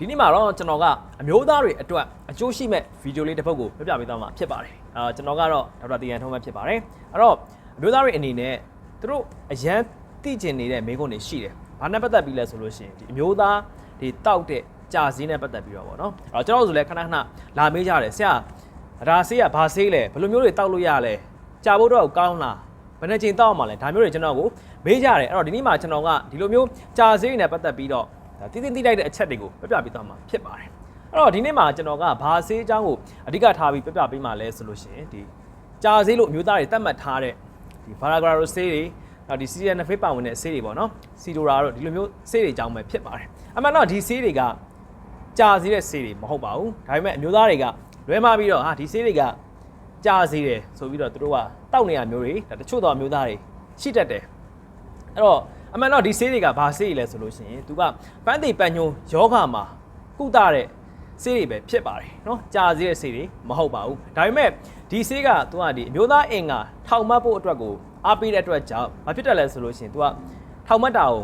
ဒီနေ့မှာတော့ကျွန်တော်ကအမျိုးသားတွေအတွက်အကျိုးရှိမဲ့ဗီဒီယိုလေးတစ်ပုဒ်ကိုပြပြပေးသွားမှာဖြစ်ပါတယ်အာကျွန်တော်ကတော့ဒေါက်တာတီယန်ထုံးပဲဖြစ်ပါတယ်အဲ့တော့အမျိုးသားတွေအနေနဲ့သူတို့အရန်သိကျင်နေတဲ့မိကုန်းတွေရှိတယ်ဘာနဲ့ပတ်သက်ပြီးလဲဆိုလို့ရှိရင်ဒီအမျိုးသားဒီတောက်တဲ့ကြာစင်းနဲ့ပတ်သက်ပြီးတော့ဗောနော်အဲ့တော့ကျွန်တော်တို့ဆိုလဲခဏခဏလာမေးကြတယ်ဆရာဒါဆေးကဘာဆေးလဲဘယ်လိုမျိုးတွေတောက်လို့ရလဲကြာဖို့တော့ကောင်းလားဘယ်နှချိန်တောက်အောင်မလဲဒါမျိုးတွေကျွန်တော်ကိုမေးကြတယ်အဲ့တော့ဒီနေ့မှာကျွန်တော်ကဒီလိုမျိုးကြာဆေးတွေနဲ့ပတ်သက်ပြီးတော့ ဒါတည်တည်တိလိုက်တဲ့အချက်တွေကိုပြပြပေးသွားမှာဖြစ်ပါတယ်အဲ့တော့ဒီနေ့မှာကျွန်တော်ကဘာဆေးအကြောင်းကိုအဓိကထားပြီးပြပြပေးမှာလဲဆိုလို့ရှိရင်ဒီကြာဆေးလို့အမျိုးသားတွေသတ်မှတ်ထားတဲ့ဒီဘာရာဂရာရိုဆေးတွေနောက်ဒီစီရီယန်နဖေးပါဝင်တဲ့ဆေးတွေပေါ့နော်စီဒိုရာတို့ဒီလိုမျိုးဆေးတွေအကြောင်းပဲဖြစ်ပါတယ်အမှန်တော့ဒီဆေးတွေကကြာဆေးတဲ့ဆေးတွေမဟုတ်ပါဘူးဒါပေမဲ့အမျိုးသားတွေကလွဲမှားပြီးတော့ဟာဒီဆေးတွေကကြာဆေးတယ်ဆိုပြီးတော့သူတို့ကတောက်နေရမျိုးတွေဒါတချို့တော့အမျိုးသားတွေရှိတတ်တယ်အဲ့တော့ အမှန်တော့ဒီဆေးတွေကဘာဆေးတွေလဲဆိုလို့ရှိရင်သူကပန်းတိပန်းညုံယောဂမှာကုသတဲ့ဆေးတွေပဲဖြစ်ပါတယ်เนาะကြာစေးတဲ့ဆေးတွေမဟုတ်ပါဘူးဒါပေမဲ့ဒီဆေးကသူကဒီအမျိုးသားအင်္ဂါထောင်မှတ်ဖို့အတွက်ကိုအားပေးတဲ့အတွက်ကြောင့်ဘာဖြစ်တယ်လဲဆိုလို့ရှိရင်သူကထောင်မှတ်တာကို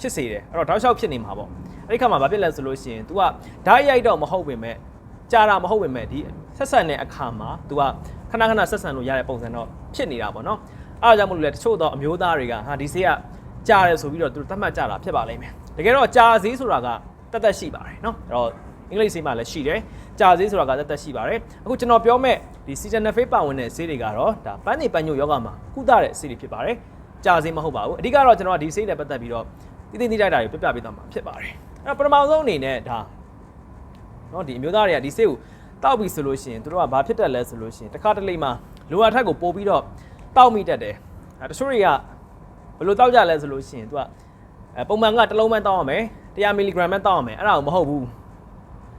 ဖြစ်စေတယ်အဲ့တော့တောက်လျှောက်ဖြစ်နေမှာပေါ့အဲ့ဒီခါမှာဘာဖြစ်လဲဆိုလို့ရှိရင် तू ကဓာတ်ရိုက်တော့မဟုတ်ပေမဲ့ကြာတာမဟုတ်ပေမဲ့ဒီဆက်ဆံတဲ့အခါမှာ तू ကခဏခဏဆက်ဆံလို့ရတဲ့ပုံစံတော့ဖြစ်နေတာပေါ့နော်အဲ့ဒါကြောင့်မလို့လေတချို့တော့အမျိုးသားတွေကဟာဒီဆေးက ကြာတယ်ဆိုပြီးတော့သူတို့သတ်မှတ်ကြတာဖြစ်ပါလိမ့်မယ်တကယ်တော့ကြာဈေးဆိုတာကတက်တက်ရှိပါတယ်เนาะအဲ့တော့အင်္ဂလိပ်ဈေးမှာလည်းရှိတယ်ကြာဈေးဆိုတာကတက်တက်ရှိပါတယ်အခုကျွန်တော်ပြောမဲ့ဒီ seasonal phase ပါဝင်တဲ့ဈေးတွေကတော့ဒါပန်းနေပန်းညိုယောဂမှာကုသတဲ့ဈေးတွေဖြစ်ပါတယ်ကြာဈေးမဟုတ်ပါဘူးအဓိကတော့ကျွန်တော်ကဒီဈေးနဲ့ပတ်သက်ပြီးတော့တည်တည်တိတိုက်တာတွေပြပြပေးသွားမှာဖြစ်ပါတယ်အဲ့တော့ပထမဆုံးအနေနဲ့ဒါเนาะဒီအမျိုးသားတွေကဒီဈေးကိုတောက်ပြီဆိုလို့ရှိရင်သူတို့ကဘာဖြစ်တတ်လဲဆိုလို့ရှိရင်တစ်ခါတလေမှာလိုအပ်ထက်ကိုပို့ပြီးတော့တောက်မိတတ်တယ်အဲတချို့တွေက ဘယ်လိုတောက်ကြလဲဆိုလို့ရှိရင် तू ကအဲပုံမှန်ကတစ်လုံးပဲတောက်ရမယ်100မီလီဂရမ်ပဲတောက်ရမယ်အဲ့ဒါကိုမဟုတ်ဘူး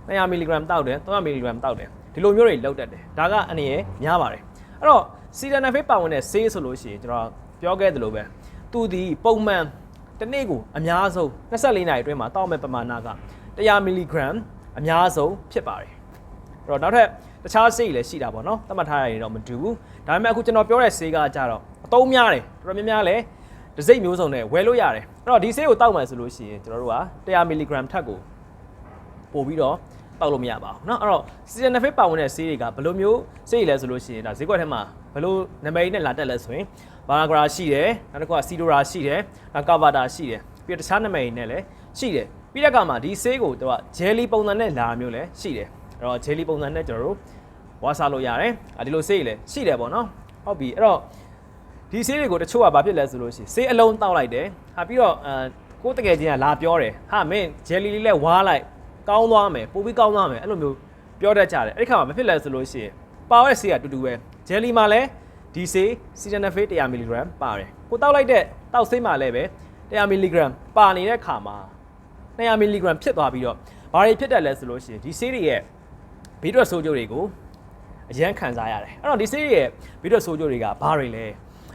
200မီလီဂရမ်တောက်တယ်300မီလီဂရမ်တောက်တယ်ဒီလိုမျိုးတွေလောက်တတ်တယ်ဒါကအနည်းရများပါတယ်အဲ့တော့စီဒန်နဖေးပါဝင်တဲ့ဆေးဆိုလို့ရှိရင်ကျွန်တော်ပြောခဲ့သလိုပဲသူဒီပုံမှန်တစ်နေ့ကိုအများဆုံး24နာရီအတွင်းမှာတောက်မဲ့ပမာဏက100မီလီဂရမ်အများဆုံးဖြစ်ပါတယ်အဲ့တော့နောက်ထပ်တခြားဆေးတွေလည်းရှိတာပေါ့နော်သတ်မှတ်ထားရရင်တော့မတူဘူးဒါပေမဲ့အခုကျွန်တော်ပြောတဲ့ဆေးကကြတော့အသုံးများတယ်တော်တော်များများလည်း ဒစိမ့်မျိုးစုံနဲ့ဝယ်လို့ရတယ်အဲ့တော့ဒီဆေးကိုတောက်မှန်ဆိုလို့ရှိရင်ကျွန်တော်တို့က100မီလီဂရမ်ထက်ကိုပို့ပြီးတော့တောက်လို့မရပါဘူးเนาะအဲ့တော့စီဇန်နဖစ်ပါဝင်တဲ့ဆေးတွေကဘယ်လိုမျိုးဆေးတွေလဲဆိုလို့ရှိရင်ဒါဈေးကွက်ထဲမှာဘယ်လိုနာမည်နဲ့လာတက်လဲဆိုရင်ဘာဂရာရှိတယ်နောက်တစ်ခုကစီဒိုရာရှိတယ်နောက်ကာဗာတာရှိတယ်ပြီးတော့တခြားနာမည်နဲ့လည်းရှိတယ်ပြီးတဲ့အခါမှာဒီဆေးကိုတို့ကဂျယ်လီပုံစံနဲ့လာမျိုးလည်းရှိတယ်အဲ့တော့ဂျယ်လီပုံစံနဲ့ကျွန်တော်တို့ဝါစားလို့ရတယ်အဒီလိုဆေးတွေလည်းရှိတယ်ပေါ့နော်ဟုတ်ပြီအဲ့တော့ ဒီဆေးတွေကိုတချို့ကဘာဖြစ်လဲဆိုလို့ရှိရင်ဆေးအလုံးတောက်လိုက်တယ်ဟာပြီးတော့အဲကိုယ်တကယ်ချင်းကလာပြောတယ်ဟာမင်းဂျယ်လီလေးလဲဝါလိုက်ကောင်းသွားမယ်ပိုပြီးကောင်းသွားမယ်အဲ့လိုမျိုးပြောတတ်ကြတယ်အဲ့ဒီခါမှာမဖြစ်လဲဆိုလို့ရှိရင်ပါဝဲဆေးကတူတူပဲဂျယ်လီမှာလည်းဒီဆေးစီတနဖေး100မီလီဂရမ်ပါတယ်ကိုတောက်လိုက်တဲ့တောက်ဆေးမှာလည်းပဲ100မီလီဂရမ်ပါနေတဲ့ခါမှာ200မီလီဂရမ်ဖြစ်သွားပြီးတော့ဘာတွေဖြစ်တတ်လဲဆိုလို့ရှိရင်ဒီဆေးတွေရဲ့ဘေးထွက်ဆိုးကျိုးတွေကိုအရန်ခံစားရတယ်အဲ့တော့ဒီဆေးတွေရဲ့ဘေးထွက်ဆိုးကျိုးတွေကဘာတွေလဲ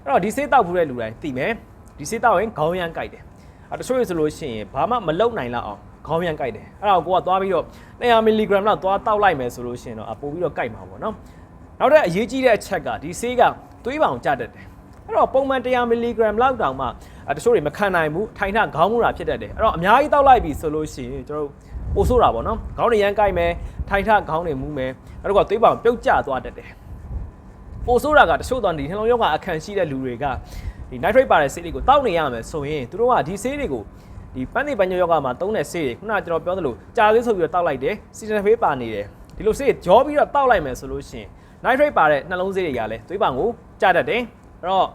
အဲ့တော့ဒီဆေးတောက်ဖူးတဲ့လူတိုင်းသိမယ်ဒီဆေးတောက်ရင်ခေါင်းရမ်းကြိုက်တယ်အဲတချို့ရဆိုလို့ရှိရင်ဘာမှမလုံနိုင်လောက်အောင်ခေါင်းရမ်းကြိုက်တယ်အဲ့ဒါကိုကိုကသွားပြီးတော့200မီလီဂရမ်လောက်သွားတောက်လိုက်မယ်ဆိုလို့ရှိရင်တော့အပိုပြီးတော့ကြိုက်မှာပေါ့နော်နောက်ထပ်အရေးကြီးတဲ့အချက်ကဒီဆေးကသွေးပောင်ကျတတ်တယ်အဲ့တော့ပုံမှန်100မီလီဂရမ်လောက်တောင်မှအဲတချို့တွေမခံနိုင်ဘူးထိုင်ထခေါင်းမူတာဖြစ်တတ်တယ်အဲ့တော့အများကြီးတောက်လိုက်ပြီဆိုလို့ရှိရင်ကျွန်တော်တို့ပိုဆိုးတာပေါ့နော်ခေါင်းတွေရမ်းကြိုက်မယ်ထိုင်ထခေါင်းတွေမူးမယ်နောက်တော့ကသွေးပောင်ပြုတ်ကျသွားတတ်တယ် ပိုဆိုးတာကတချို့တော့ဒီနှလုံးရောဂါအခန့်ရှိတဲ့လူတွေကဒီ nitrate ပါတဲ့ဆေးတွေကိုတောက်နေရမယ်ဆိုရင်သူတို့ကဒီဆေးတွေကိုဒီပန်းနေပန်းညရောဂါမှာသုံးတဲ့ဆေးတွေခုနကကျွန်တော်ပြောသလိုကြာသေးဆိုပြီးတော့တောက်လိုက်တယ်စီတန်ဖေးပါနေတယ်ဒီလိုဆေးကြောပြီးတော့တောက်လိုက်မယ်ဆိုလို့ရှိရင် nitrate ပါတဲ့နှလုံးဆေးတွေကလည်းသွေးပောင်ကိုကျတတ်တယ်အဲ့တော့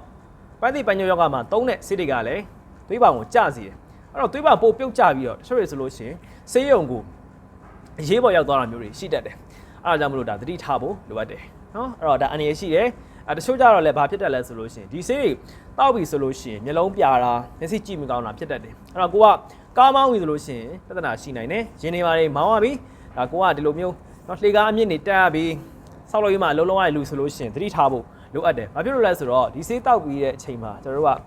ပန်းနေပန်းညရောဂါမှာသုံးတဲ့ဆေးတွေကလည်းသွေးပောင်ကိုကျစေတယ်အဲ့တော့သွေးပောင်ပိုပြုတ်ကျပြီးတော့တချို့တွေဆိုလို့ရှိရင်ဆေးရုံကိုအရေးပေါ်ရောက်သွားတာမျိုးတွေရှိတတ်တယ် အဲ့ဒါကြောင့်မလို့ဒါသတိထားဖို့လိုအပ်တယ်နော်အဲ့တော့ဒါအနေရရှိတယ်အဲတချို့ကြတော့လည်းဘာဖြစ်တတ်လဲဆိုလို့ရှိရင်ဒီဆေးတွေတောက်ပြီဆိုလို့ရှိရင်မျက်လုံးပြာတာမျက်စိကြည့်မကောင်းတာဖြစ်တတ်တယ်အဲ့တော့ကိုကကားမောင်းပြီဆိုလို့ရှိရင်ပြဿနာရှိနိုင်တယ်ရင်တွေပါတွေမောင်းရပြီဒါကိုကဒီလိုမျိုးနော်လှေကားအမြင့်တွေတက်ရပြီဆောက်လို့ရမှာအလုံးလုံးရတဲ့လူဆိုလို့ရှိရင်သတိထားဖို့လိုအပ်တယ်ဘာဖြစ်လို့လဲဆိုတော့ဒီဆေးတောက်ပြီးတဲ့အချိန်မှာကျွန်တော်တို့က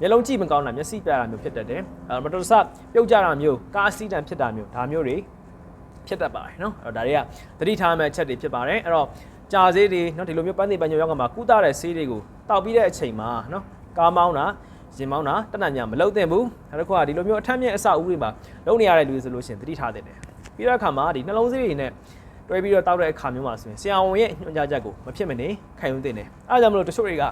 မျက်လုံးကြည့်မကောင်းတာမျက်စိပြာတာမျိုးဖြစ်တတ်တယ်အဲမတော်တဆပြုတ်ကြတာမျိုးကားအဆီတန်ဖြစ်တာမျိုးဒါမျိုးတွေ ဖြစ်တတ်ပါတယ်နော်အဲ့တော့ဒါတွေကသတိထားမယ့်အချက်တွေဖြစ်ပါတယ်အဲ့တော့ကြာဆေးတွေနော်ဒီလိုမျိုးပန်းသိပန်းညောရောက်ကမှာကုသတဲ့ဆေးတွေကိုတောက်ပြီးတဲ့အချိန်မှာနော်ကားမောင်းတာရင်မောင်းတာတက်နိုင်ညာမလုံသင့်ဘူးနောက်တစ်ခုကဒီလိုမျိုးအထက်မြင့်အဆောက်အဦတွေမှာလုံနေရတဲ့လူတွေဆိုလို့ရှိရင်သတိထားသင့်တယ်ပြီးတော့အခါမှာဒီနှလုံးဆေးတွေနဲ့တွဲပြီးတော့တောက်တဲ့အခါမျိုးမှာဆိုရင်ဆရာဝန်ရဲ့ညွှန်ကြားချက်ကိုမဖြစ်မနေခံယူသင့်တယ်အဲဒါကြောင့်မလို့တချို့တွေက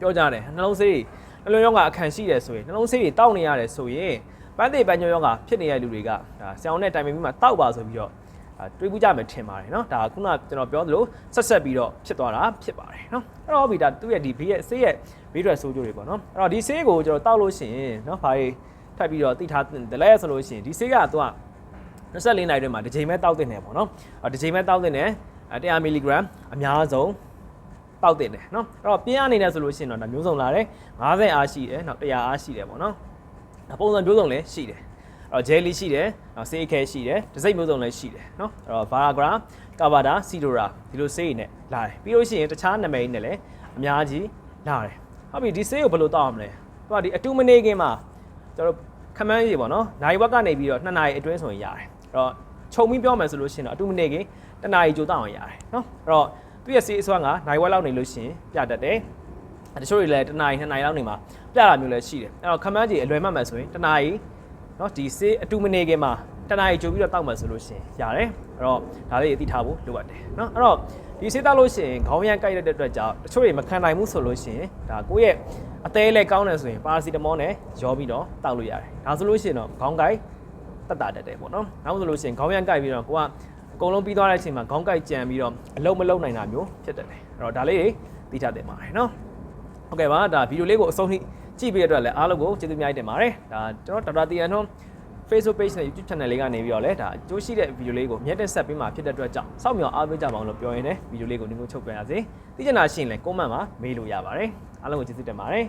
ပြောကြတယ်နှလုံးဆေးတွေ နှလုံးရောဂါအခန့်ရှိတယ်ဆိုရင်နှလုံးဆေးတွေတောက်နေရတယ်ဆိုရင်ပန်းသေးပန်းညောရောဂါဖြစ်နေတဲ့လူတွေကဒါဆရာဝန်နဲ့တိုင်ပင်ပြီးမှတောက်ပါဆိုပြီးတော့ အာတွေးပူးကြမယ်ထင်ပါတယ်เนาะဒါကခုနကျွန်တော်ပြောသလိုဆက်ဆက်ပြီးတော့ဖြစ်သွားတာဖြစ်ပါတယ်เนาะအဲ့တော့ဗီဒါသူ့ရဲ့ဒီဘေးရဲ့ဆေးရဲ့ဘေးထွက်ဆိုးကျိုးတွေပေါ့เนาะအဲ့တော့ဒီဆေးကိုကျွန်တော်တောက်လို့ရှိရင်เนาะဘာတွေထပ်ပြီးတော့သိထားတယ်လဲဆိုလို့ရှိရင်ဒီဆေးကသူက24နိုင်တွင်းမှာတစ်ချိန်ပဲတောက်တင်တယ်ပေါ့เนาะအဲ့တစ်ချိန်ပဲတောက်တင်တယ်100မီလီဂရမ်အများဆုံး တောက်တင်တယ်เนาะအဲ့တော့ပြင်းအနေနဲ့ဆိုလို့ရှိရင်တော့ဒါမျိုးစုံလာတယ်50အားရှိတယ်နောက်100အားရှိတယ်ပေါ့เนาะပုံစံမျိုးစုံလည်းရှိတယ် အဲ့တော့ jelly ရှိတယ်နောက်ဆေးခဲရှိတယ်ဒစိမ့်မျိုးစုံလည်းရှိတယ်เนาะအဲ့တော့ Viagra, Cavada, Sidora ဒီလိုဆေးတွေနဲ့လာတယ်ပြီးလို့ရှိရင်တခြားနာမည်တွေနဲ့လည်းအများကြီးလာတယ်ဟုတ်ပြီဒီဆေးကိုဘယ်လိုတောက်အောင်မလဲသူကဒီအတူမနေခင်မှာကျွန်တော်တို့ခမန်းကြီးပေါ့နော်နိုင်ဝက်ကနေပြီးတော့2နာရီအတွင်းဆိုရင်ရတယ်အဲ့တော့ခြုံပြီးပြောမယ်ဆိုလို့ရှိရင်တော့အတူမနေခင်1နာရီကြိုတောက်အောင်ရတယ်เนาะအဲ့တော့ သူ့ရဲ့ဆေးအစွမ်းကနိုင်ဝက်လောက်နေလို့ရှိရင်ပြတတ်တယ်တချို့တွေလည်း1နာရီ2နာရီလောက်နေမှာပြတာမျိုးလည်းရှိတယ်အဲ့တော့ခမန်းကြီးအလွယ်မှတ်မယ်ဆိုရင်1နာရီ เนาะဒီဆေးအတူမနေခင်မှာတနားရီကြိုပြီးတော့တောက်မှဆိုလို့ရှိရင်ရတယ်အဲ့တော့ဒါလေးသိထားဖို့လိုအပ်တယ်เนาะအဲ့တော့ဒီဆေးတောက်လို့ရှိရင်ခေါင်းရမ်းကိုက်တဲ့အတွက်ကြောင့်တချို့တွေမခံနိုင်ဘူးဆိုလို့ရှိရင်ဒါကိုယ့်ရဲ့အသေးလေးကောင်းတယ်ဆိုရင်ပါရာစီတမောနဲ့ရောပြီးတော့တောက်လို့ရတယ်ဒါဆိုလို့ရှိရင်တော့ခေါင်းကိုက်တက်တာတက်တယ်ပေါ့နော်နောက်ဆိုလို့ရှိရင်ခေါင်းရမ်းကိုက်ပြီးတော့ကိုက အကုန်လုံးပြီးသွားတဲ့အချိန်မှာခေါင်းကိုက်ကြံပြီးတော့အလုံးမလုံးနိုင်တာမျိုးဖြစ်တတ်တယ်အဲ့တော့ဒါလေးတွေသိချတင်ပါတယ်နော်ဟုတ်ကဲ့ပါဒါဗီဒီယိုလေးကိုအဆုံးထိကြည့်ပြီးအတွက်လည်းအားလုံးကိုကျေးဇူးများတင်ပါတယ်ဒါကျွန်တော်ဒေါက်တာတီယန်ထွန်း Facebook page နဲ့ YouTube channel လေးကနေပြီးတော့လဲဒါအကျိုးရှိတဲ့ဗီဒီယိုလေးကိုမျက်တင်ဆက်ပေးမှာဖြစ်တဲ့အတွက်ကြောင့်စောင့်မျှော်အားပေးကြပါအောင်လို့ပြောရင်းနဲ့ဗီဒီယိုလေးကိုနှိမ့်ချုပ်ပြရစေသိချင်တာရှိရင်လည်း comment မှာမေးလို့ရပါတယ်အားလုံးကိုကျေးဇူးတင်ပါတယ်